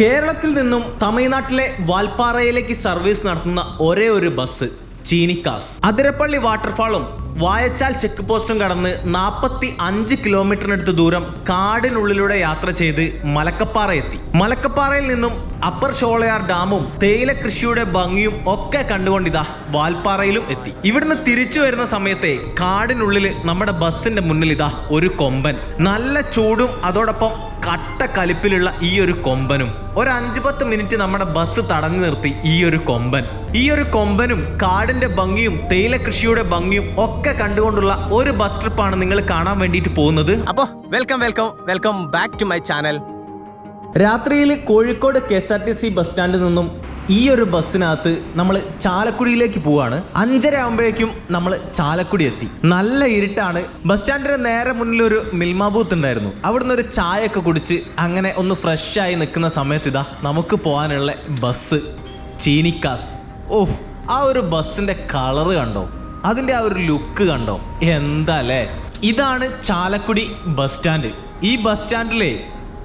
കേരളത്തിൽ നിന്നും തമിഴ്നാട്ടിലെ വാൽപ്പാറയിലേക്ക് സർവീസ് നടത്തുന്ന ഒരേ ഒരു ബസ് ചീനിക്കാസ്. അതിരപ്പള്ളി വാട്ടർഫാളും വായച്ചാൽ ചെക്ക് പോസ്റ്റും കടന്ന് നാൽപ്പത്തി അഞ്ച് കിലോമീറ്ററിനടുത്ത് ദൂരം കാടിനുള്ളിലൂടെ യാത്ര ചെയ്ത് മലക്കപ്പാറ എത്തി. മലക്കപ്പാറയിൽ നിന്നും അപ്പർ ഷോളയാർ ഡാമും തേയില കൃഷിയുടെ ഭംഗിയും ഒക്കെ കണ്ടുകൊണ്ടിതാ വാൽപ്പാറയിലും എത്തി. ഇവിടുന്ന് തിരിച്ചു വരുന്ന സമയത്തെ കാടിനുള്ളിൽ നമ്മുടെ ബസ്സിന്റെ മുന്നിൽ ഇതാ ഒരു കൊമ്പൻ. നല്ല ചൂടും അതോടൊപ്പം കട്ട കലിപ്പിലുള്ള ഈ ഒരു കൊമ്പനും ഒരു അഞ്ചു പത്ത് മിനിറ്റ് നമ്മുടെ ബസ് തടഞ്ഞു നിർത്തി ഈ ഒരു കൊമ്പൻ. ഈ ഒരു കൊമ്പനും കാടിന്റെ ഭംഗിയും തേയില കൃഷിയുടെ ഭംഗിയും ഒക്കെ കണ്ടുകൊണ്ടുള്ള ഒരു ബസ് ട്രിപ്പാണ് നിങ്ങൾ കാണാൻ വേണ്ടിയിട്ട് പോകുന്നത്. അപ്പോൾ welcome welcome welcome back to my channel രാത്രിയിൽ Kozhikode K S R T C bus സ്റ്റാൻഡിൽ നിന്നും ഈ ഒരു ബസ്സിനകത്ത് നമ്മൾ ചാലക്കുടിയിലേക്ക് പോവാണ്. അഞ്ചര ആകുമ്പോഴേക്കും നമ്മൾ ചാലക്കുടി എത്തി. നല്ല ഇരുട്ടാണ്. ബസ് സ്റ്റാൻഡിന് നേരെ മുന്നിൽ ഒരു മിൽമ ബൂത്ത് ഉണ്ടായിരുന്നു. അവിടുന്ന് ഒരു ചായയൊക്കെ കുടിച്ച് അങ്ങനെ ഒന്ന് ഫ്രഷ് ആയി നിൽക്കുന്ന സമയത്ത് ഇതാ നമുക്ക് പോകാനുള്ള ബസ് ചീനിക്കാസ്. ഓഹ് ആ ഒരു ബസ്സിന്റെ കളറ് കണ്ടോ? അതിന്റെ ആ ഒരു ലുക്ക് കണ്ടോ? എന്താ അല്ലേ? ഇതാണ് ചാലക്കുടി ബസ് സ്റ്റാൻഡ്. ഈ ബസ് സ്റ്റാൻഡിലെ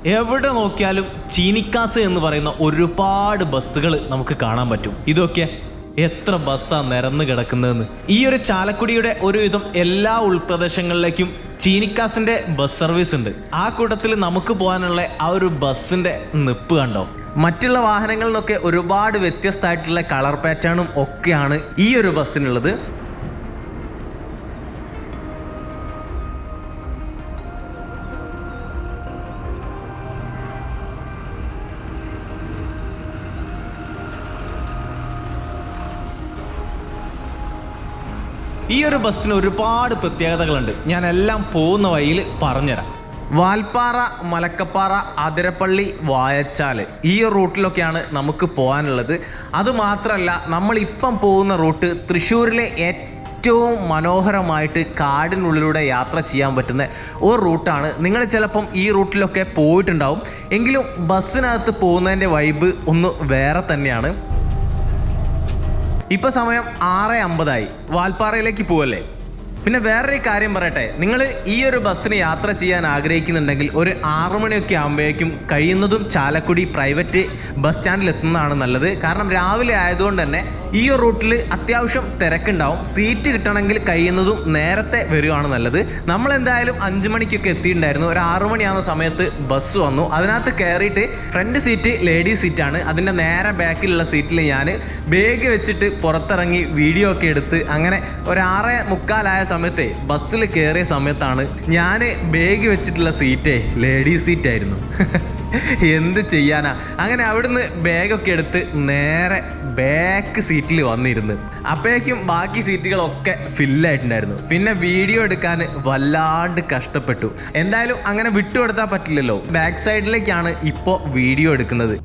എവിടെ നോക്കിയാലും ചീനിക്കാസ് എന്ന് പറയുന്ന ഒരുപാട് ബസ്സുകൾ നമുക്ക് കാണാൻ പറ്റും. ഇതൊക്കെ എത്ര ബസ്സാ നിരന്ന് കിടക്കുന്നതെന്ന്. ഈ ഒരു ചാലക്കുടിയുടെ ഒരുവിധം എല്ലാ ഉൾപ്രദേശങ്ങളിലേക്കും ചീനിക്കാസിന്റെ ബസ് സർവീസ് ഉണ്ട്. ആ കൂട്ടത്തിൽ നമുക്ക് പോകാനുള്ള ആ ഒരു ബസ്സിന്റെ നിപ്പ് കണ്ടോ? മറ്റുള്ള വാഹനങ്ങളിൽ നിന്നൊക്കെ ഒരുപാട് വ്യത്യസ്തമായിട്ടുള്ള കളർ പാറ്റേണും ഒക്കെയാണ് ഈ ഒരു ബസ്സിനുള്ളത്. ഈ ഒരു ബസ്സിന് ഒരുപാട് പ്രത്യേകതകളുണ്ട്. ഞാൻ എല്ലാം പോകുന്ന വഴിയിൽ പറഞ്ഞുതരാം. വാൽപ്പാറ മലക്കപ്പാറ അതിരപ്പള്ളി വായച്ചാൽ ഈ റൂട്ടിലൊക്കെയാണ് നമുക്ക് പോകാനുള്ളത്. അതുമാത്രമല്ല നമ്മളിപ്പം പോകുന്ന റൂട്ട് തൃശ്ശൂരിലെ ഏറ്റവും മനോഹരമായിട്ട് കാടിനുള്ളിലൂടെ യാത്ര ചെയ്യാൻ പറ്റുന്ന ഒരു റൂട്ടാണ്. നിങ്ങൾ ചിലപ്പം ഈ റൂട്ടിലൊക്കെ പോയിട്ടുണ്ടാവും. എങ്കിലും ബസ്സിനകത്ത് പോകുന്നതിന്റെ വൈബ് ഒന്ന് വേറെ തന്നെയാണ്. ഇപ്പൊ സമയം ആറ് അമ്പതായി. വാൽപ്പാറയിലേക്ക് പോവല്ലേ? പിന്നെ വേറൊരു കാര്യം പറയട്ടെ. നിങ്ങൾ ഈ ഒരു ബസ്സിന് യാത്ര ചെയ്യാൻ ആഗ്രഹിക്കുന്നുണ്ടെങ്കിൽ ഒരു ആറു മണിയൊക്കെ ആകുമ്പോഴേക്കും കഴിയുന്നതും ചാലക്കുടി പ്രൈവറ്റ് ബസ് സ്റ്റാൻഡിൽ എത്തുന്നതാണ് നല്ലത്. കാരണം രാവിലെ ആയതുകൊണ്ട് തന്നെ ഈ ഒരു റൂട്ടിൽ അത്യാവശ്യം തിരക്കുണ്ടാവും. സീറ്റ് കിട്ടണമെങ്കിൽ കഴിയുന്നതും നേരത്തെ വരികയാണ് നല്ലത്. നമ്മൾ എന്തായാലും അഞ്ചു മണിക്കൊക്കെ എത്തിയിട്ടുണ്ടായിരുന്നു. ഒരു ആറു മണിയാവുന്ന സമയത്ത് ബസ് വന്നു. അതിനകത്ത് കയറിയിട്ട് ഫ്രണ്ട് സീറ്റ് ലേഡീസ് സീറ്റാണ്. അതിന്റെ നേരെ ബാക്കിലുള്ള സീറ്റിൽ ഞാൻ ബാഗ് വെച്ചിട്ട് പുറത്തിറങ്ങി വീഡിയോ ഒക്കെ എടുത്ത് അങ്ങനെ ഒരു ആറ് മുക്കാലായ സമയത്തെ ബസ്സിൽ കയറിയ സമയത്താണ് ഞാൻ ബാഗ് വെച്ചിട്ടുള്ള സീറ്റേ ലേഡി സീറ്റായിരുന്നു. എന്ത് ചെയ്യാനാ? അങ്ങനെ അവിടുന്ന് ബാഗൊക്കെ എടുത്ത് നേരെ ബാക്ക് സീറ്റിൽ വന്നിരുന്നു. അപ്പോഴേക്കും ബാക്കി സീറ്റുകളൊക്കെ ഫില്ലായിട്ടുണ്ടായിരുന്നു. പിന്നെ വീഡിയോ എടുക്കാൻ വല്ലാണ്ട് കഷ്ടപ്പെട്ടു. എന്തായാലും അങ്ങനെ വിട്ടുകൊടുത്താൽ പറ്റില്ലല്ലോ. ബാക്ക് സൈഡിലേക്കാണ് ഇപ്പോൾ വീഡിയോ എടുക്കുന്നത്.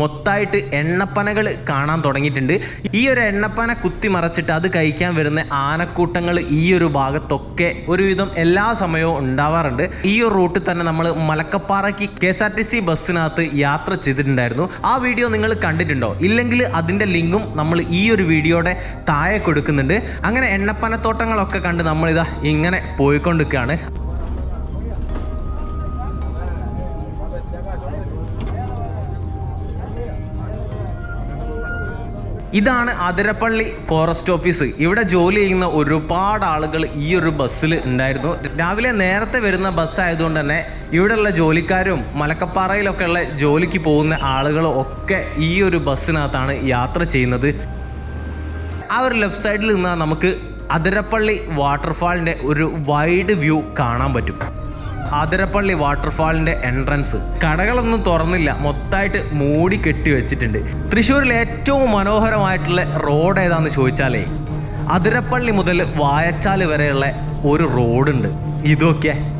മൊത്തമായിട്ട് എണ്ണപ്പനകൾ കാണാൻ തുടങ്ങിയിട്ടുണ്ട്. ഈ ഒരു എണ്ണപ്പന കുത്തി മറച്ചിട്ട് അത് കഴിക്കാൻ വരുന്ന ആനക്കൂട്ടങ്ങൾ ഈ ഒരു ഭാഗത്തൊക്കെ ഒരുവിധം എല്ലാ സമയവും ഉണ്ടാവാറുണ്ട്. ഈ ഒരു റൂട്ടിൽ തന്നെ നമ്മൾ മലക്കപ്പാറയ്ക്ക് K S R T C ബസ്സിനകത്ത് യാത്ര ചെയ്തിട്ടുണ്ടായിരുന്നു. ആ വീഡിയോ നിങ്ങൾ കണ്ടിട്ടുണ്ടോ? ഇല്ലെങ്കിൽ അതിന്റെ ലിങ്കും നമ്മൾ ഈ ഒരു വീഡിയോയുടെ താഴെ കൊടുക്കുന്നുണ്ട്. അങ്ങനെ എണ്ണപ്പനത്തോട്ടങ്ങളൊക്കെ കണ്ട് നമ്മളിതാ ഇങ്ങനെ പോയിക്കൊണ്ടിരിക്കുകയാണ്. ഇതാണ് അതിരപ്പള്ളി ഫോറസ്റ്റ് ഓഫീസ് ഇവിടെ ജോലി ചെയ്യുന്ന ഒരുപാട് ആളുകൾ ഈ ഒരു ബസ്സിൽ ഉണ്ടായിരുന്നു. രാവിലെ നേരത്തെ വരുന്ന ബസ് ആയതുകൊണ്ട് തന്നെ ഇവിടെയുള്ള ജോലിക്കാരും മലക്കപ്പാറയിലൊക്കെ ഉള്ള ജോലിക്ക് പോകുന്ന ആളുകളും ഒക്കെ ഈ ഒരു ബസ്സിനകത്താണ് യാത്ര ചെയ്യുന്നത്. ആ ഒരു ലെഫ്റ്റ് സൈഡിൽ നിന്നാൽ നമുക്ക് അതിരപ്പള്ളി വാട്ടർഫാളിന്റെ ഒരു വൈഡ് വ്യൂ കാണാൻ പറ്റും. അതിരപ്പള്ളി വാട്ടർഫാളിന്റെ എൻട്രൻസ് കടകളൊന്നും തുറന്നില്ല. മൊത്തമായിട്ട് മൂടി കെട്ടി വെച്ചിട്ടുണ്ട്. തൃശ്ശൂരിൽ ഏറ്റവും മനോഹരമായിട്ടുള്ള റോഡ് ഏതാന്ന് ചോദിച്ചാലേ അതിരപ്പള്ളി മുതൽ വായച്ചാൽ വരെയുള്ള ഒരു റോഡുണ്ട്. ഇതൊക്കെ.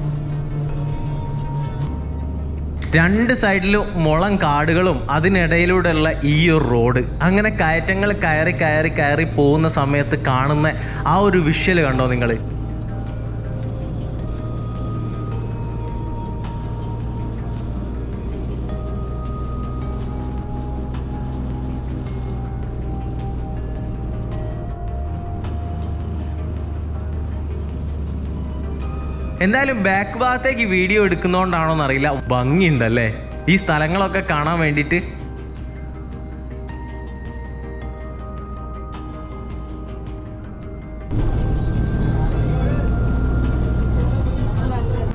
രണ്ട് സൈഡിലും മുളം കാടുകളും അതിനിടയിലൂടെയുള്ള ഈ ഒരു റോഡ്. അങ്ങനെ കയറ്റങ്ങൾ കയറി കയറി കയറി പോകുന്ന സമയത്ത് കാണുന്ന ആ ഒരു വിഷ്വൽ കണ്ടോ നിങ്ങൾ എന്തായാലും ബാക്ക് ഭാഗത്തേക്ക് വീഡിയോ എടുക്കുന്നോണ്ടാണോന്ന് അറിയില്ല ഭംഗിയുണ്ടല്ലേ? ഈ സ്ഥലങ്ങളൊക്കെ കാണാൻ വേണ്ടിയിട്ട്.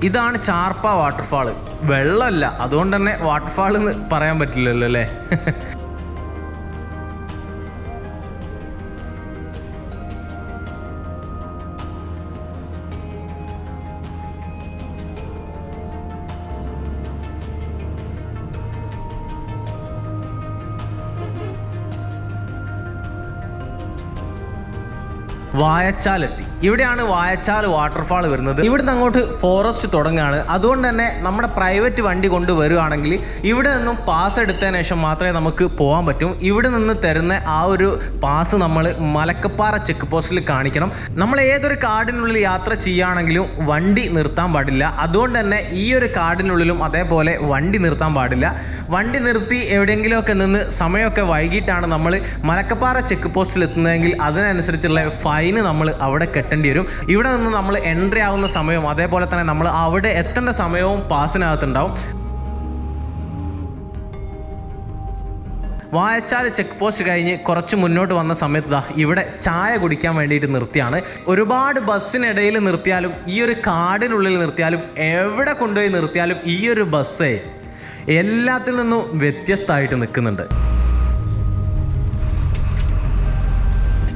ഇതാണ് ചാർപ്പ വാട്ടർഫാൾ വെള്ളമല്ല. അതുകൊണ്ട് തന്നെ വാട്ടർഫാൾ എന്ന് പറയാൻ പറ്റില്ലല്ലോ അല്ലേ? വായച്ചാലെത്തി. ഇവിടെയാണ് വായച്ചാൽ വാട്ടർഫാൾ വരുന്നത്. ഇവിടുന്ന് അങ്ങോട്ട് ഫോറസ്റ്റ് തുടങ്ങുകയാണ്. അതുകൊണ്ട് തന്നെ നമ്മുടെ പ്രൈവറ്റ് വണ്ടി കൊണ്ട് വരുവാണെങ്കിൽ ഇവിടെ നിന്നും പാസ് എടുത്തതിന് ശേഷം മാത്രമേ നമുക്ക് പോകാൻ പറ്റൂ. ഇവിടെ നിന്ന് തരുന്ന ആ ഒരു പാസ് നമ്മൾ മലക്കപ്പാറ ചെക്ക് പോസ്റ്റിൽ കാണിക്കണം. നമ്മൾ ഏതൊരു കാടിനുള്ളിൽ യാത്ര ചെയ്യുകയാണെങ്കിലും വണ്ടി നിർത്താൻ പാടില്ല. അതുകൊണ്ട് തന്നെ ഈ ഒരു കാടിനുള്ളിലും അതേപോലെ വണ്ടി നിർത്താൻ പാടില്ല. വണ്ടി നിർത്തി എവിടെയെങ്കിലുമൊക്കെ നിന്ന് സമയമൊക്കെ വൈകിട്ടാണ് നമ്മൾ മലക്കപ്പാറ ചെക്ക് പോസ്റ്റിൽ എത്തുന്നതെങ്കിൽ അതിനനുസരിച്ചുള്ള ഫൈന് നമ്മൾ അവിടെ കെട്ടേണ്ടി വരും ഇവിടെ നിന്ന് നമ്മൾ എൻട്രി ആവുന്ന സമയവും അതേപോലെ തന്നെ നമ്മൾ അവിടെ എത്തേണ്ട സമയവും പാസിനകത്തുണ്ടാവും വായച്ചാൽ ചെക്ക് പോസ്റ്റ് കഴിഞ്ഞ് കുറച്ച് മുന്നോട്ട് വന്ന സമയത്ത് ഇവിടെ ചായ കുടിക്കാൻ വേണ്ടിയിട്ട് നിർത്തിയാണ്. ഒരുപാട് ബസ്സിനിടയിൽ നിർത്തിയാലും ഈ ഒരു കാടിനുള്ളിൽ നിർത്തിയാലും എവിടെ കൊണ്ടുപോയി നിർത്തിയാലും ഈ ഒരു ബസ്സേ എല്ലാത്തിൽ നിന്നും വ്യത്യസ്തമായിട്ട് നിൽക്കുന്നുണ്ട്.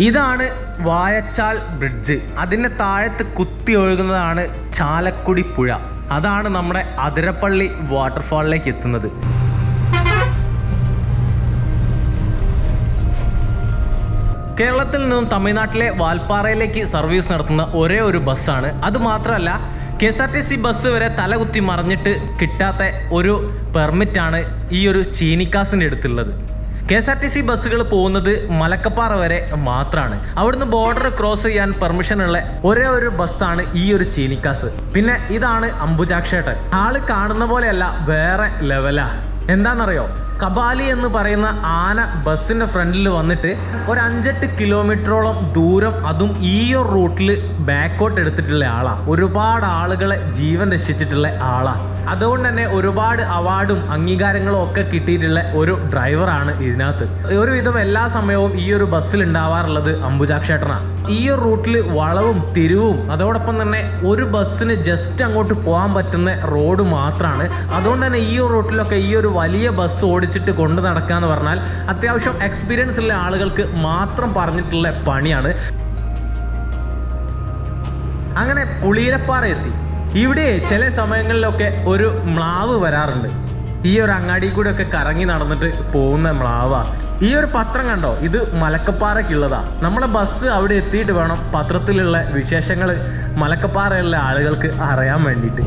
ഇതാണ് വായച്ചാൽ ബ്രിഡ്ജ്. അതിന്റെ താഴത്ത് കുത്തി ഒഴുകുന്നതാണ് ചാലക്കുടി പുഴ. അതാണ് നമ്മുടെ അതിരപ്പള്ളി വാട്ടർഫാളിലേക്ക് എത്തുന്നത്. കേരളത്തിൽ നിന്നും തമിഴ്നാട്ടിലെ വാൽപ്പാറയിലേക്ക് സർവീസ് നടത്തുന്ന ഒരേ ഒരു ബസ്സാണ്. അതുമാത്രമല്ല K S R T C bus വരെ തലകുത്തി മറിഞ്ഞിട്ട് കിട്ടാത്ത ഒരു പെർമിറ്റാണ് ഈ ഒരു ചീനിക്കാസിന്റെ അടുത്തുള്ളത്. K S R T C ബസ്സുകൾ പോകുന്നത് മലക്കപ്പാറ വരെ മാത്രമാണ് അവിടുന്ന് ബോർഡർ ക്രോസ് ചെയ്യാൻ പെർമിഷൻ ഉള്ള ഒരേ ഒരു ബസ്സാണ് ഈ ഒരു ചീനിക്കാസ്. പിന്നെ ഇതാണ് അംബുജാക്ഷേട്ടൻ. ആൾ കാണുന്ന പോലെയല്ല വേറെ ലെവലാ എന്താണെന്നറിയോ കബാലി എന്ന് പറയുന്ന ആന ബസ്സിന്റെ ഫ്രണ്ടിൽ വന്നിട്ട് ഒരു അഞ്ചെട്ട് കിലോമീറ്ററോളം ദൂരം അതും ഈ ഒരു റൂട്ടിൽ ബാക്കോട്ട് എടുത്തിട്ടുള്ള ആളാണ് ഒരുപാട് ആളുകളെ ജീവൻ രക്ഷിച്ചിട്ടുള്ള ആളാണ് അതുകൊണ്ട് തന്നെ ഒരുപാട് അവാർഡും അംഗീകാരങ്ങളും ഒക്കെ കിട്ടിയിട്ടുള്ള ഒരു ഡ്രൈവറാണ് ഇതിനകത്ത്. ഒരുവിധം എല്ലാ സമയവും ഈ ഒരു ബസ്സിൽ ഉണ്ടാവാറുള്ളത് അംബുജാക്ഷേട്ടനാണ് ഈ ഒരു റൂട്ടിൽ വളവും തിരിവും അതോടൊപ്പം തന്നെ ഒരു ബസ്സിന് ജസ്റ്റ് അങ്ങോട്ട് പോകാൻ പറ്റുന്ന റോഡ് മാത്രമാണ് അതുകൊണ്ട് തന്നെ ഈ ഒരു റൂട്ടിലൊക്കെ ഈ ഒരു വലിയ ബസ് ഓടിച്ചിട്ട് കൊണ്ടു നടക്കുക എന്ന് പറഞ്ഞാൽ അത്യാവശ്യം എക്സ്പീരിയൻസ് ഉള്ള ആളുകൾക്ക് മാത്രം പറഞ്ഞിട്ടുള്ള പണിയാണ്. അങ്ങനെ പുളിയിലപ്പാറ എത്തി. ഇവിടെ ചില സമയങ്ങളിലൊക്കെ ഒരു മ്ലാവ് വരാറുണ്ട്. ഈ ഒരു അങ്ങാടി കൂടെ ഒക്കെ കറങ്ങി നടന്നിട്ട് പോകുന്ന മ്ലാവാ. ഈ ഒരു പത്രം കണ്ടോ? ഇത് മലക്കപ്പാറയ്ക്കുള്ളതാ. നമ്മളെ ബസ് അവിടെ എത്തിയിട്ട് വേണം പത്രത്തിലുള്ള വിശേഷങ്ങൾ മലക്കപ്പാറയുള്ള ആളുകൾക്ക് അറിയാൻ വേണ്ടിയിട്ട്.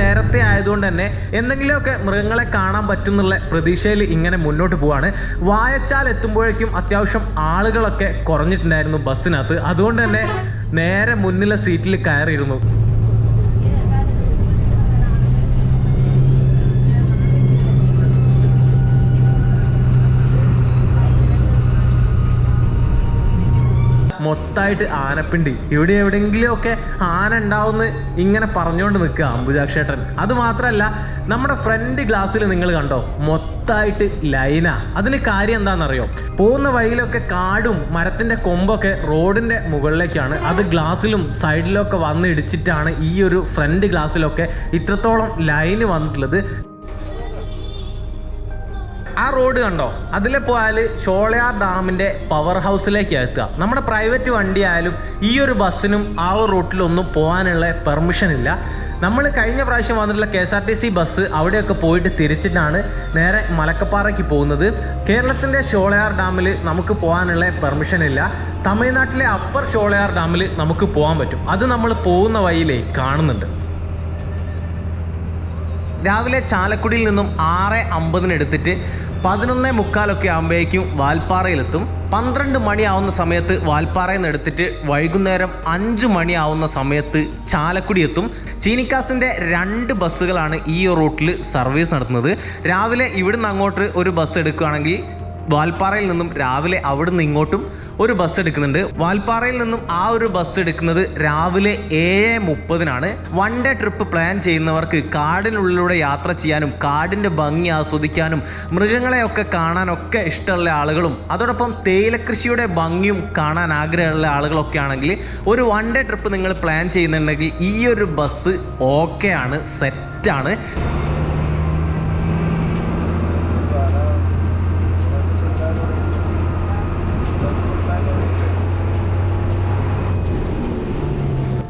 നേരത്തെ ആയതുകൊണ്ട് തന്നെ എന്തെങ്കിലുമൊക്കെ മൃഗങ്ങളെ കാണാൻ പറ്റുന്നുള്ള പ്രതീക്ഷയിൽ ഇങ്ങനെ മുന്നോട്ട് പോവാണ്. വായച്ചാൽ എത്തുമ്പോഴേക്കും അത്യാവശ്യം ആളുകളൊക്കെ കുറഞ്ഞിട്ടുണ്ടായിരുന്നു ബസ്സിനകത്ത്. അതുകൊണ്ട് തന്നെ നേരെ മുന്നിലെ സീറ്റിൽ കയറിയിരുന്നു. മൊത്തമായിട്ട് ആനപ്പിണ്ടി. ഇവിടെ എവിടെയെങ്കിലും ഒക്കെ ആന ഉണ്ടാവുമെന്ന് ഇങ്ങനെ പറഞ്ഞുകൊണ്ട് നിൽക്കുക അംബുജാക്ഷേട്ടൻ അത് മാത്രമല്ല നമ്മുടെ ഫ്രണ്ട് ഗ്ലാസ്സിൽ നിങ്ങൾ കണ്ടോ? മൊത്തമായിട്ട് ലൈന അതിന് കാര്യം എന്താണെന്നറിയോ? പോകുന്ന വഴിയിലൊക്കെ കാടും മരത്തിന്റെ കൊമ്പൊക്കെ റോഡിന്റെ മുകളിലേക്കാണ്. അത് ഗ്ലാസ്സിലും സൈഡിലൊക്കെ വന്ന് ഇടിച്ചിട്ടാണ് ഈ ഒരു ഫ്രണ്ട് ഗ്ലാസ്സിലൊക്കെ ഇത്രത്തോളം ലൈന് വന്നിട്ടുള്ളത്. ആ റോഡ് കണ്ടോ? അതിലെ പോയാൽ ഷോളയാർ ഡാമിന്റെ പവർ ഹൗസിലേക്ക് എത്തുക. നമ്മുടെ പ്രൈവറ്റ് വണ്ടി ആയാലും ഈ ഒരു ബസ്സിനും ആ ഒരു റൂട്ടിലൊന്നും പോകാനുള്ള പെർമിഷൻ ഇല്ല. നമ്മൾ കഴിഞ്ഞ പ്രാവശ്യം വന്നിട്ടുള്ള K S R T C bus അവിടെയൊക്കെ പോയിട്ട് തിരിച്ചിട്ടാണ് നേരെ മലക്കപ്പാറയ്ക്ക് പോകുന്നത്. കേരളത്തിന്റെ ഷോളയാർ ഡാമിൽ നമുക്ക് പോകാനുള്ള പെർമിഷൻ ഇല്ല. തമിഴ്നാട്ടിലെ അപ്പർ ഷോളയാർ ഡാമിൽ നമുക്ക് പോകാൻ പറ്റും. അത് നമ്മൾ പോകുന്ന വഴിയിലേ കാണുന്നുണ്ട്. രാവിലെ ചാലക്കുടിയിൽ നിന്നും ആറ് അമ്പതിന് എടുത്തിട്ട് പതിനൊന്നേ മുക്കാലൊക്കെ ആകുമ്പോഴേക്കും വാൽപ്പാറയിലെത്തും. പന്ത്രണ്ട് മണിയാവുന്ന സമയത്ത് വാൽപ്പാറയിൽ നിന്ന് എടുത്തിട്ട് വൈകുന്നേരം അഞ്ച് മണിയാവുന്ന സമയത്ത് ചാലക്കുടി എത്തും ചീനിക്കാസിന്റെ രണ്ട് ബസ്സുകളാണ് ഈ റൂട്ടിൽ സർവീസ് നടത്തുന്നത്. രാവിലെ ഇവിടുന്ന് അങ്ങോട്ട് ഒരു ബസ് എടുക്കുകയാണെങ്കിൽ വാൽപ്പാറയിൽ നിന്നും രാവിലെ അവിടുന്ന് ഇങ്ങോട്ടും ഒരു ബസ് എടുക്കുന്നുണ്ട്. വാൽപ്പാറയിൽ നിന്നും ആ ഒരു ബസ് എടുക്കുന്നത് രാവിലെ ഏഴ് മുപ്പതിനാണ്. വൺ ഡേ ട്രിപ്പ് പ്ലാൻ ചെയ്യുന്നവർക്ക് കാടിനുള്ളിലൂടെ യാത്ര ചെയ്യാനും കാടിന്റെ ഭംഗി ആസ്വദിക്കാനും മൃഗങ്ങളെയൊക്കെ കാണാനൊക്കെ ഇഷ്ടമുള്ള ആളുകളും അതോടൊപ്പം തേയില കൃഷിയുടെ ഭംഗിയും കാണാൻ ആഗ്രഹമുള്ള ആളുകളൊക്കെ ആണെങ്കിൽ ഒരു വൺ ഡേ ട്രിപ്പ് നിങ്ങൾ പ്ലാൻ ചെയ്യുന്നുണ്ടെങ്കിൽ ഈ ഒരു ബസ് ഓക്കെയാണ് സെറ്റാണ്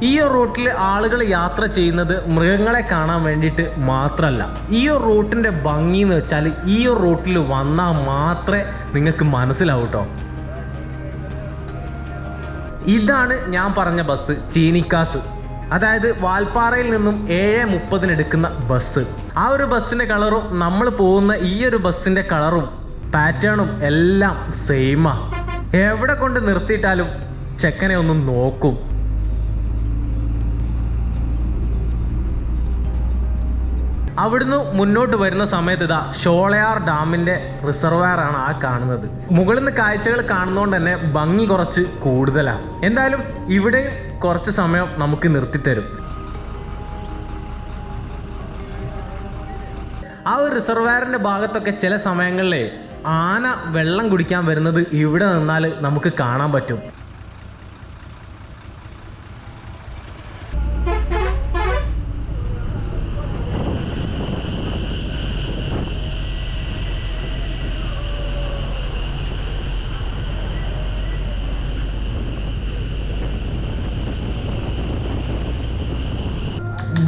ഈ ഒരു റൂട്ടിൽ ആളുകൾ യാത്ര ചെയ്യുന്നത് മൃഗങ്ങളെ കാണാൻ വേണ്ടിയിട്ട് മാത്രമല്ല ഈ ഒരു റൂട്ടിന്റെ ഭംഗി എന്ന് വെച്ചാൽ ഈ ഒരു റൂട്ടിൽ വന്നാൽ മാത്രമേ നിങ്ങൾക്ക് മനസ്സിലാവൂ കേട്ടോ ഇതാണ് ഞാൻ പറഞ്ഞ ബസ് ചീനിക്കാസ്. അതായത് വാൽപ്പാറയിൽ നിന്നും ഏഴ് മുപ്പതിന് എടുക്കുന്ന ബസ്. ആ ഒരു ബസ്സിന്റെ കളറും നമ്മൾ പോകുന്ന ഈ ഒരു ബസ്സിന്റെ കളറും പാറ്റേണും എല്ലാം സെയിമാണ് എവിടെ കൊണ്ട് നിർത്തിയിട്ടാലും ചെക്കനെ ഒന്ന് നോക്കും. അവിടുന്ന് മുന്നോട്ട് വരുന്ന സമയത്ത് ഇതാ ഷോളയാർ ഡാമിന്റെ റിസർവയർ ആണ് ആ കാണുന്നത്. മുകളിൽ നിന്ന് കാഴ്ചകൾ കാണുന്നതുകൊണ്ട് തന്നെ ഭംഗി കുറച്ച് കൂടുതലാണ് എന്തായാലും ഇവിടെ കുറച്ച് സമയം നമുക്ക് നിർത്തിത്തരും. ആ ഒരു റിസർവയറിന്റെ ഭാഗത്തൊക്കെ ചില സമയങ്ങളിൽ ആന വെള്ളം കുടിക്കാൻ വരുന്നത് ഇവിടെ നിന്നാൽ നമുക്ക് കാണാൻ പറ്റും.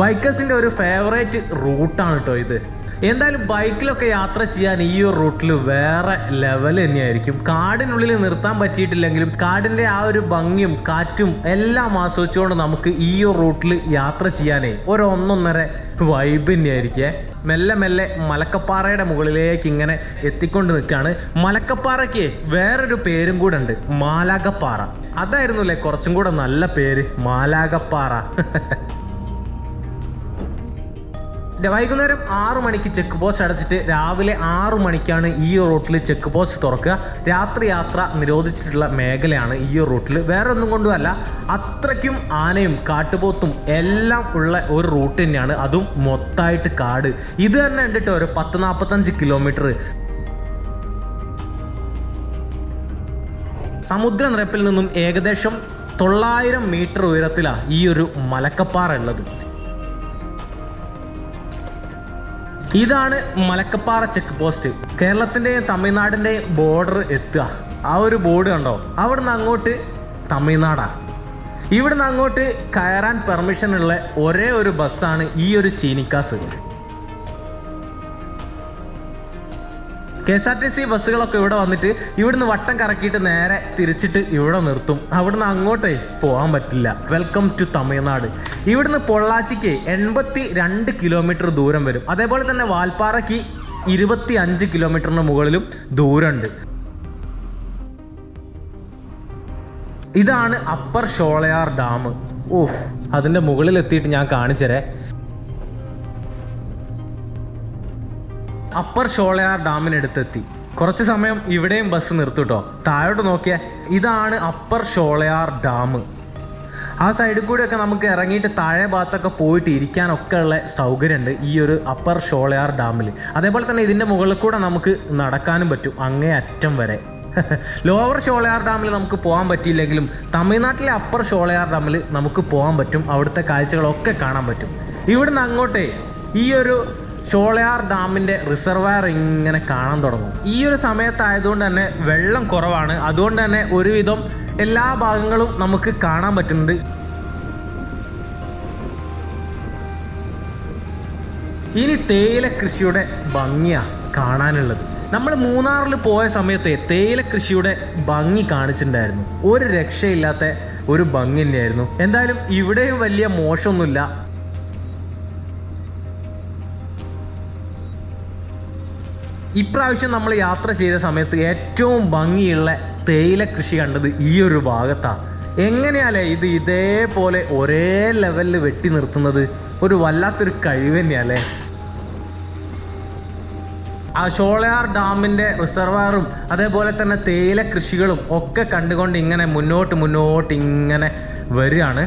ബൈക്കേഴ്സിന്റെ ഒരു ഫേവറേറ്റ് റൂട്ടാണ് കേട്ടോ ഇത്. എന്തായാലും ബൈക്കിലൊക്കെ യാത്ര ചെയ്യാൻ ഈ ഒരു റൂട്ടിൽ വേറെ ലെവൽ തന്നെയായിരിക്കും. കാടിനുള്ളിൽ നിർത്താൻ പറ്റിയിട്ടില്ലെങ്കിലും കാടിന്റെ ആ ഒരു ഭംഗിയും കാറ്റും എല്ലാം ആസ്വദിച്ചുകൊണ്ട് നമുക്ക് ഈ ഒരു റൂട്ടിൽ യാത്ര ചെയ്യാനേ ഒരു ഒന്നൊന്നര വൈബ് തന്നെയായിരിക്കേ. മെല്ലെ മെല്ലെ മലക്കപ്പാറയുടെ മുകളിലേക്ക് ഇങ്ങനെ എത്തിക്കൊണ്ട് നിൽക്കുകയാണ് മലക്കപ്പാറയ്ക്ക് വേറൊരു പേരും കൂടെ ഉണ്ട്. മാലാകപ്പാറ അതായിരുന്നു അല്ലേ കുറച്ചും കൂടെ നല്ല പേര്? മാലാകപ്പാറ വൈകുന്നേരം ആറു മണിക്ക് ചെക്ക് പോസ്റ്റ് അടച്ചിട്ട് രാവിലെ ആറു മണിക്കാണ് ഈ റൂട്ടിൽ ചെക്ക് പോസ്റ്റ് തുറക്കുക. രാത്രി യാത്ര നിരോധിച്ചിട്ടുള്ള മേഖലയാണ് ഈ റൂട്ടിൽ. വേറെ ഒന്നും കൊണ്ടുമല്ല അത്രയ്ക്കും ആനയും കാട്ടുപോത്തും എല്ലാം ഉള്ള ഒരു റൂട്ട് തന്നെയാണ്. അതും മൊത്തമായിട്ട് കാട്. ഇത് തന്നെ കണ്ടിട്ട് ഒരു പത്ത് നാൽപ്പത്തഞ്ച് കിലോമീറ്റർ സമുദ്രനിരപ്പിൽ നിന്നും ഏകദേശം തൊള്ളായിരം മീറ്റർ ഉയരത്തിലാണ് ഈ ഒരു മലക്കപ്പാറ ഉള്ളത്. ഇതാണ് മലക്കപ്പാറ ചെക്ക് പോസ്റ്റ്. കേരളത്തിന്റെയും തമിഴ്നാടിന്റെയും ബോർഡർ എത്തുക. ആ ഒരു ബോർഡ് കണ്ടോ? അവിടുന്ന് അങ്ങോട്ട് തമിഴ്നാടാ. ഇവിടുന്ന് അങ്ങോട്ട് കയറാൻ പെർമിഷൻ ഉള്ള ഒരേ ഒരു ബസ്സാണ് ഈ ഒരു Cheenikkas. K S R T C ബസ്സുകളൊക്കെ ഇവിടെ വന്നിട്ട് ഇവിടുന്ന് വട്ടം കറക്കിയിട്ട് നേരെ തിരിച്ചിട്ട് ഇവിടെ നിർത്തും. അവിടുന്ന് അങ്ങോട്ടേ പോകാൻ പറ്റില്ല. Welcome to Tamil Nadu. ഇവിടുന്ന് പൊള്ളാച്ചിക്ക് എൺപത്തി രണ്ട് കിലോമീറ്റർ ദൂരം വരും. അതേപോലെ തന്നെ വാൽപ്പാറയ്ക്ക് ഇരുപത്തി അഞ്ച് കിലോമീറ്ററിന് മുകളിലും ദൂരമുണ്ട്. ഇതാണ് അപ്പർ ഷോളയാർ ഡാം. ഓഹ് അതിന്റെ മുകളിൽ എത്തിയിട്ട് ഞാൻ കാണിച്ചരേ അപ്പർ ഷോളയാർ ഡാമിനടുത്തെത്തി കുറച്ച് സമയം ഇവിടെയും ബസ് നിർത്തുട്ടോ. താഴോട്ട് നോക്കിയേ ഇതാണ് അപ്പർ ഷോളയാർ ഡാം. ആ സൈഡിൽ കൂടെയൊക്കെ നമുക്ക് ഇറങ്ങിയിട്ട് താഴെ ഭാഗത്തൊക്കെ പോയിട്ട് ഇരിക്കാനൊക്കെ ഉള്ള സൗകര്യമുണ്ട് ഈ ഒരു അപ്പർ ഷോളയാർ ഡാമിൽ അതേപോലെ തന്നെ ഇതിന്റെ മുകളിൽ കൂടെ നമുക്ക് നടക്കാനും പറ്റും അങ്ങേ അറ്റം വരെ. ലോവർ ഷോളയാർ ഡാമിൽ നമുക്ക് പോകാൻ പറ്റിയില്ലെങ്കിലും തമിഴ്നാട്ടിലെ അപ്പർ ഷോളയാർ ഡാമിൽ നമുക്ക് പോകാൻ പറ്റും അവിടുത്തെ കാഴ്ചകളൊക്കെ കാണാൻ പറ്റും. ഇവിടുന്ന് അങ്ങോട്ടേ ഈ ഒരു ഷോളയാർ ഡാമിന്റെ റിസർവയർ ഇങ്ങനെ കാണാൻ തുടങ്ങും. ഈ ഒരു സമയത്തായതുകൊണ്ട് തന്നെ വെള്ളം കുറവാണ്. അതുകൊണ്ട് തന്നെ ഒരുവിധം എല്ലാ ഭാഗങ്ങളും നമുക്ക് കാണാൻ പറ്റുന്നുണ്ട്. ഇനി തേയില കൃഷിയുടെ ഭംഗിയാണ് കാണാനുള്ളത്. നമ്മൾ മൂന്നാറിൽ പോയ സമയത്തെ തേയില കൃഷിയുടെ ഭംഗി കാണിച്ചിട്ടുണ്ടായിരുന്നു. ഒരു രക്ഷയില്ലാത്ത ഒരു ഭംഗി തന്നെയായിരുന്നു. എന്തായാലും ഇവിടെയും വലിയ മോശമൊന്നുമില്ല. ഇപ്രാവശ്യം നമ്മൾ യാത്ര ചെയ്ത സമയത്ത് ഏറ്റവും ഭംഗിയുള്ള തേയില കൃഷി കണ്ടത് ഈ ഒരു ഭാഗത്താണ് എങ്ങനെയാലേ ഇത് ഇതേപോലെ ഒരേ ലെവലിൽ വെട്ടി നിർത്തുന്നത് ഒരു വല്ലാത്തൊരു കഴിവ് തന്നെയല്ലേ ആ ഷോളയാർ ഡാമിന്റെ റിസർവാറും അതേപോലെ തന്നെ തേയില കൃഷികളും ഒക്കെ കണ്ടുകൊണ്ട് ഇങ്ങനെ മുന്നോട്ട് മുന്നോട്ട് ഇങ്ങനെ വരികയാണ്.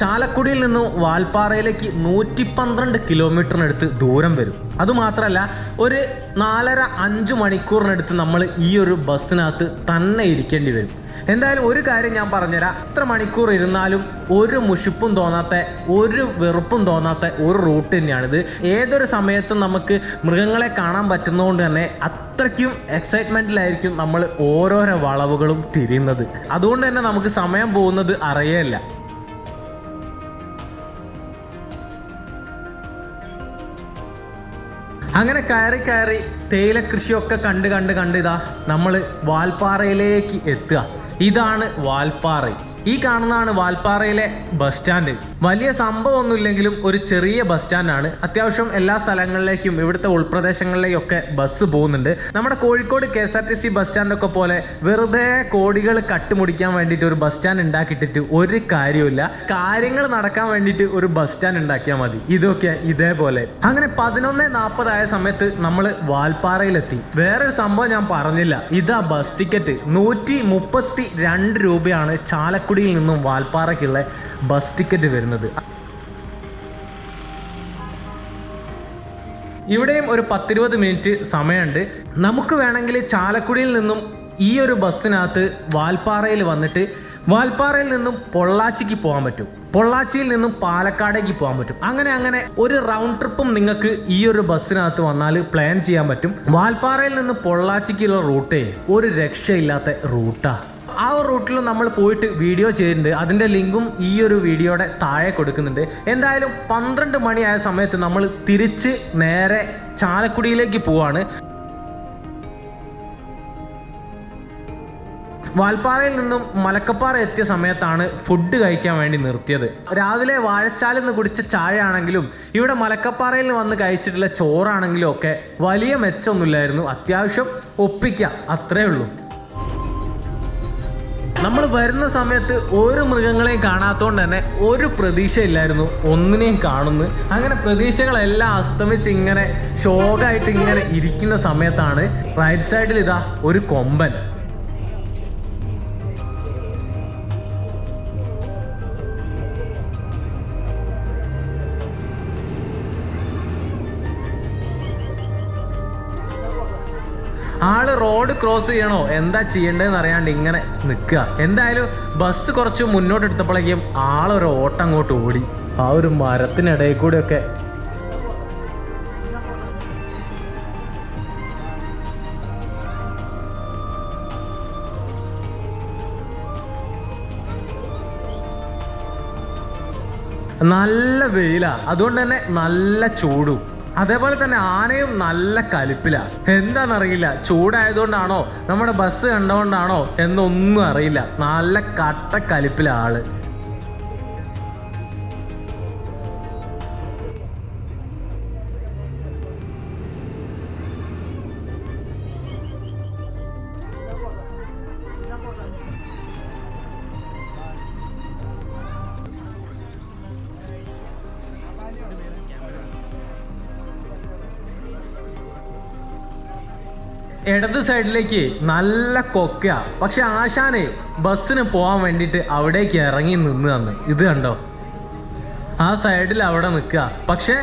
ചാലക്കുടിയിൽ നിന്ന് വാൽപ്പാറയിലേക്ക് നൂറ്റി പന്ത്രണ്ട് കിലോമീറ്ററിനടുത്ത് ദൂരം വരും. അതുമാത്രമല്ല ഒരു നാലര അഞ്ച് മണിക്കൂറിനടുത്ത് നമ്മൾ ഈ ഒരു ബസ്സിനകത്ത് തന്നെ ഇരിക്കേണ്ടി വരും. എന്തായാലും ഒരു കാര്യം ഞാൻ പറഞ്ഞുതരാം. എത്ര മണിക്കൂർ ഇരുന്നാലും ഒരു മുഷിപ്പും തോന്നാത്ത ഒരു വെറുപ്പും തോന്നാത്ത ഒരു റൂട്ട് തന്നെയാണിത്. ഏതൊരു സമയത്തും നമുക്ക് മൃഗങ്ങളെ കാണാൻ പറ്റുന്നതുകൊണ്ട് തന്നെ അത്രയ്ക്കും എക്സൈറ്റ്മെന്റിലായിരിക്കും നമ്മൾ ഓരോരോ വളവുകളും തിരിയുന്നത്. അതുകൊണ്ട് തന്നെ നമുക്ക് സമയം പോകുന്നത് അറിയേയില്ല. അങ്ങനെ കയറി കയറി തേയില കൃഷിയൊക്കെ കണ്ട് കണ്ട് കണ്ട് ഇതാ നമ്മൾ വാൽപ്പാറയിലേക്ക് എത്തുക. ഇതാണ് വാൽപ്പാറ. ഈ കാണുന്നതാണ് വാൽപ്പാറയിലെ ബസ് സ്റ്റാൻഡ്. വലിയ സംഭവമൊന്നുമില്ലെങ്കിലും ഒരു ചെറിയ ബസ് സ്റ്റാൻഡാണ്. അത്യാവശ്യം എല്ലാ സ്ഥലങ്ങളിലേക്കും ഇവിടുത്തെ ഉൾപ്രദേശങ്ങളിലേക്കൊക്കെ ബസ് പോകുന്നുണ്ട്. നമ്മുടെ Kozhikode K S R T C bus സ്റ്റാൻഡൊക്കെ പോലെ വെറുതെ കോടികൾ കട്ടുമുടിക്കാൻ വേണ്ടിയിട്ട് ഒരു ബസ് സ്റ്റാൻഡ് ഉണ്ടാക്കിയിട്ടിട്ട് ഒരു കാര്യമില്ല കാര്യങ്ങൾ നടക്കാൻ വേണ്ടിയിട്ട് ഒരു ബസ് സ്റ്റാൻഡ് ഉണ്ടാക്കിയാൽ മതി. ഇതൊക്കെ ഇതേപോലെ. അങ്ങനെ പതിനൊന്ന് നാൽപ്പതായ സമയത്ത് നമ്മൾ വാൽപ്പാറയിലെത്തി. വേറൊരു സംഭവം ഞാൻ പറഞ്ഞില്ല. ഇതാ ബസ് ടിക്കറ്റ്. നൂറ്റി മുപ്പത്തി രണ്ട് രൂപയാണ് ചാലക്കുടിയിൽ നിന്നും വാൽപ്പാറയ്ക്കുള്ള ബസ് ടിക്കറ്റ് വരുന്നത്. ഇവിടെയും ഒരു പത്തിരുപത് മിനിറ്റ് സമയമുണ്ട്. നമുക്ക് വേണമെങ്കിൽ ചാലക്കുടിയിൽ നിന്നും ഈ ഒരു ബസ്സിനകത്ത് വാൽപ്പാറയിൽ വന്നിട്ട് വാൽപ്പാറയിൽ നിന്നും പൊള്ളാച്ചിക്ക് പോകാൻ പറ്റും. പൊള്ളാച്ചിയിൽ നിന്നും പാലക്കാടേക്ക് പോകാൻ പറ്റും. അങ്ങനെ അങ്ങനെ ഒരു റൗണ്ട് ട്രിപ്പും നിങ്ങൾക്ക് ഈ ഒരു ബസ്സിനകത്ത് വന്നാൽ പ്ലാൻ ചെയ്യാൻ പറ്റും. വാൽപ്പാറയിൽ നിന്ന് പൊള്ളാച്ചിക്കുള്ള റൂട്ടേ ഒരു രക്ഷയില്ലാത്ത റൂട്ടാ. റൂട്ടിൽ നമ്മൾ പോയിട്ട് വീഡിയോ ചെയ്യുന്നുണ്ട്. അതിന്റെ ലിങ്കും ഈ ഒരു വീഡിയോയുടെ താഴെ കൊടുക്കുന്നുണ്ട്. എന്തായാലും പന്ത്രണ്ട് മണിയായ സമയത്ത് നമ്മൾ തിരിച്ച് നേരെ ചാലക്കുടിയിലേക്ക് പോവാണ്. വാൽപ്പാറയിൽ നിന്നും മലക്കപ്പാറ എത്തിയ സമയത്താണ് ഫുഡ് കഴിക്കാൻ വേണ്ടി നിർത്തിയത്. രാവിലെ വാഴച്ചാലിൽ നിന്ന് കുടിച്ച ചായയാണെങ്കിലും ഇവിടെ മലക്കപ്പാറയിൽ വന്ന് കഴിച്ചിട്ടുള്ള ചോറാണെങ്കിലും ഒക്കെ വലിയ മെച്ചമൊന്നുമില്ലായിരുന്നു. അത്യാവശ്യം ഒപ്പിക്കാം. അത്രേ ഉള്ളൂ. നമ്മൾ വരുന്ന സമയത്ത് ഒരു മൃഗങ്ങളെയും കാണാത്തതുകൊണ്ട് തന്നെ ഒരു പ്രതീക്ഷയില്ലായിരുന്നു ഒന്നിനെയും കാണുന്നു. അങ്ങനെ പ്രതീക്ഷകളെല്ലാം അസ്തമിച്ച് ഇങ്ങനെ ഷോക്കായിട്ട് ഇങ്ങനെ ഇരിക്കുന്ന സമയത്താണ് റൈറ്റ് സൈഡിൽ ഇതാ ഒരു കൊമ്പൻ. ക്രോസ് ചെയ്യണോ? എന്താ ചെയ്യേണ്ടതെന്ന് അറിയാണ്ട് ഇങ്ങനെ നിൽക്കുക എന്തായാലും ബസ് കുറച്ച് മുന്നോട്ട് എടുത്തപ്പോഴേക്കും ആളൊരു ഓട്ടം അങ്ങോട്ട് ഓടി. ആ ഒരു മരത്തിനിടയിൽ കൂടെയൊക്കെ. നല്ല വെയിലാ. അതുകൊണ്ട് തന്നെ നല്ല ചൂടും. അതേപോലെ തന്നെ ആനയും നല്ല കലിപ്പില. എന്താണെന്നറിയില്ല. ചൂടായതുകൊണ്ടാണോ? നമ്മുടെ ബസ് കണ്ടുകൊണ്ടാണോ എന്നൊന്നും അറിയില്ല. നല്ല കട്ട കലിപ്പില ആൾ. ഇടത് സൈഡിലേക്ക് നല്ല കൊക്കയാ പക്ഷെ ആശാനെ ബസ്സിന് പോകാൻ വേണ്ടിയിട്ട് അവിടേക്ക് ഇറങ്ങി നിന്ന് തന്ന്. ഇത് കണ്ടോ? ആ സൈഡിൽ അവിടെ നിൽക്കുക. പക്ഷേ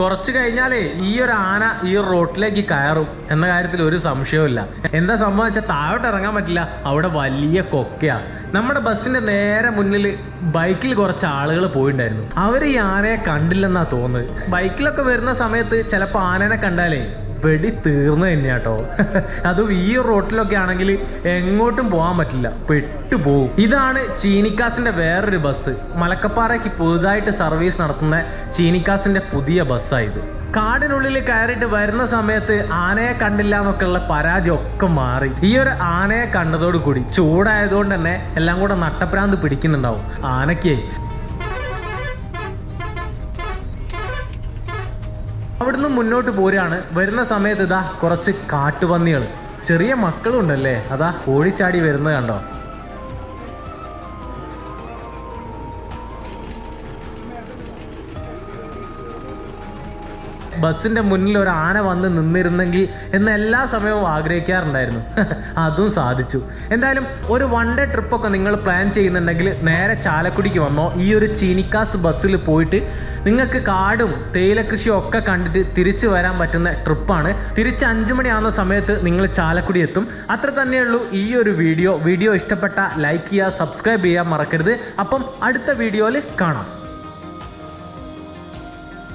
കുറച്ച് കഴിഞ്ഞാലേ ഈ ഒരു ആന ഈ റോട്ടിലേക്ക് കയറും എന്ന കാര്യത്തിൽ ഒരു സംശയവുമില്ല. എന്താ സംഭവം വെച്ചാൽ താഴോട്ട് ഇറങ്ങാൻ പറ്റില്ല. അവിടെ വലിയ കൊക്കയാ. നമ്മുടെ ബസ്സിന്റെ നേരെ മുന്നിൽ ബൈക്കിൽ കുറച്ച് ആളുകൾ പോയിട്ടുണ്ടായിരുന്നു അവർ ഈ ആനയെ കണ്ടില്ലെന്നാ തോന്നുന്നത്. ബൈക്കിലൊക്കെ വരുന്ന സമയത്ത് ചിലപ്പോൾ ആനനെ കണ്ടാലേ വെടി തീർന്നു തന്നെയാട്ടോ അതും ഈ റോട്ടിലൊക്കെ ആണെങ്കിൽ എങ്ങോട്ടും പോകാൻ പറ്റില്ല. പെട്ടുപോകും ഇതാണ് ചീനിക്കാസിന്റെ വേറൊരു ബസ് മലക്കപ്പാറയ്ക്ക് പുതുതായിട്ട് സർവീസ് നടത്തുന്ന ചീനിക്കാസിന്റെ പുതിയ ബസ്സായത് കാടിനുള്ളിൽ കയറിയിട്ട് വരുന്ന സമയത്ത് ആനയെ കണ്ടില്ല എന്നൊക്കെയുള്ള പരാതി ഒക്കെ മാറി. ഈ ഒരു ആനയെ കണ്ടതോട് കൂടി ചൂടായതുകൊണ്ട് തന്നെ എല്ലാം കൂടെ നട്ടപ്രാന്ത് പിടിക്കുന്നുണ്ടാവും. ആനയ്ക്കേ അവിടുന്ന് മുന്നോട്ട് പോരാണ്. വരുന്ന സമയത്ത് ഇതാ കുറച്ച് കാട്ടുപന്നികൾ. ചെറിയ മക്കളുണ്ടല്ലേ? അതാ ഓടിച്ചാടി വരുന്നത് കണ്ടോ? ബസ്സിന്റെ മുന്നിൽ ഒരു ആന വന്ന് നിന്നിരുന്നെങ്കിൽ എന്ന് എല്ലാ സമയവും ആഗ്രഹിക്കാറുണ്ടായിരുന്നു. അതും സാധിച്ചു. എന്തായാലും ഒരു വൺ ഡേ ട്രിപ്പൊക്കെ നിങ്ങൾ പ്ലാൻ ചെയ്യുന്നുണ്ടെങ്കിൽ നേരെ ചാലക്കുടിക്ക് വന്നോ ഈ ഒരു ചീനിക്കാസ് ബസ്സിൽ പോയിട്ട് നിങ്ങൾക്ക് കാടും തേയില കൃഷിയും ഒക്കെ കണ്ടിട്ട് തിരിച്ചു വരാൻ പറ്റുന്ന ട്രിപ്പാണ് തിരിച്ച് അഞ്ചു മണിയാവുന്ന സമയത്ത് നിങ്ങൾ ചാലക്കുടി എത്തും. അത്ര തന്നെയുള്ളൂ ഈ ഒരു വീഡിയോ വീഡിയോ ഇഷ്ടപ്പെട്ട ലൈക്ക് ചെയ്യുക സബ്സ്ക്രൈബ് ചെയ്യാൻ മറക്കരുത്. അപ്പം അടുത്ത വീഡിയോയിൽ കാണാം.